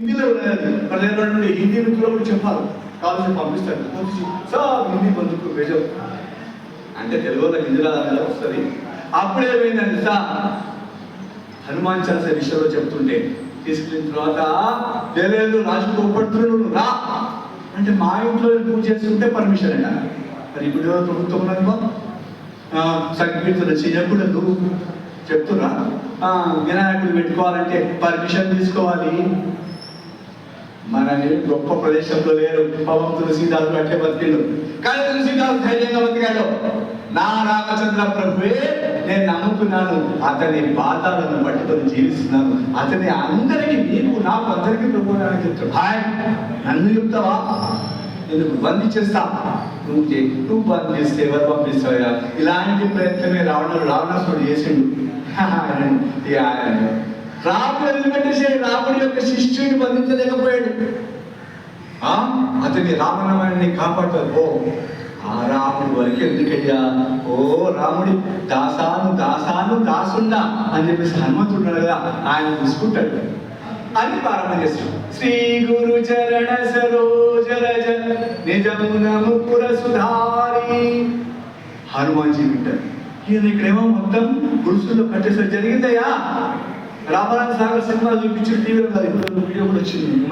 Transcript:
హిందీలో ఉన్నది పదిహేను నుండి హిందీ మిత్రులు కూడా చెప్పాలి. కావాల్సి పంపిస్తారు పంపించి సార్ హిందీ బంధుకు వేజం అంటే తెలుగులో హిందీలో వస్తుంది. అప్పుడు ఏమైందంటే సార్ హనుమాన్ చాలీసా విషయంలో చెప్తుంటే తీసుకెళ్ళిన తర్వాత లేదు రాజు కోపడుతున్నాడు రా. అంటే మా ఇంట్లో పూజ చేస్తుంటే పర్మిషన్ అంట. మరి ఇప్పుడు ఎవరో ప్రభుత్వం ఉన్నది బా. సంకీర్తన చేయకూడదు. చెప్తున్నా. ఆ, వినాయకుడు పెట్టుకోవాలంటే పర్మిషన్ తీసుకోవాలి. మన గొప్ప ప్రదేశంలో లేరు. పాపం తులసీదాసు అట్లే బతికిండు. కానీ తులసీదాసు ధైర్యంగా బతికాడు నా రామచంద్ర ప్రభువే నేను నమ్ముకున్నాను అతని పాతాలను పట్టుకొని జీవిస్తున్నాను. అతని అందరికీ నీకు నాకు అందరికీ ప్రభు అని చెప్తాడు. హాయ్ నన్ను చెప్తావా? నేను బందీ చేస్తా. నువ్వు చే- బంద్ చేస్తే ఎవరు పంపిస్తావా ఇలాంటి ప్రయత్నమే రావణ రావణాసుడు చేసిండు. ఇక ఆయన రాముడు వదిలిపెట్టేసి రాముడి యొక్క శిష్యుడిని బంధించలేకపోయాడు. ఆ? అతని రామనామాన్ని కాపాడతారు. ఓ ఆ రాముడి వరకు ఎందుకయ్యా? ఓ రాముడి దాసాను దాసాను దాసుండా అని చెప్పేసి హనుమంతుడు కదా ఆయన చూసుకుంటాడు. అని ప్రారంభం చేస్తాడు. శ్రీ గురు చరణ సరోజ రజ నిజమున ముకుర సుధారి. హనుమాన్జీ వింటారు ఈయన ఇక్కడేమో మొత్తం గురుసుల్లో కట్టేసరి జరిగిందయ్యా. రామరాజ సాగర్ సినిమా చూపించిన టీవీలో కాదు ఇప్పుడు వీడియో కూడా వచ్చింది.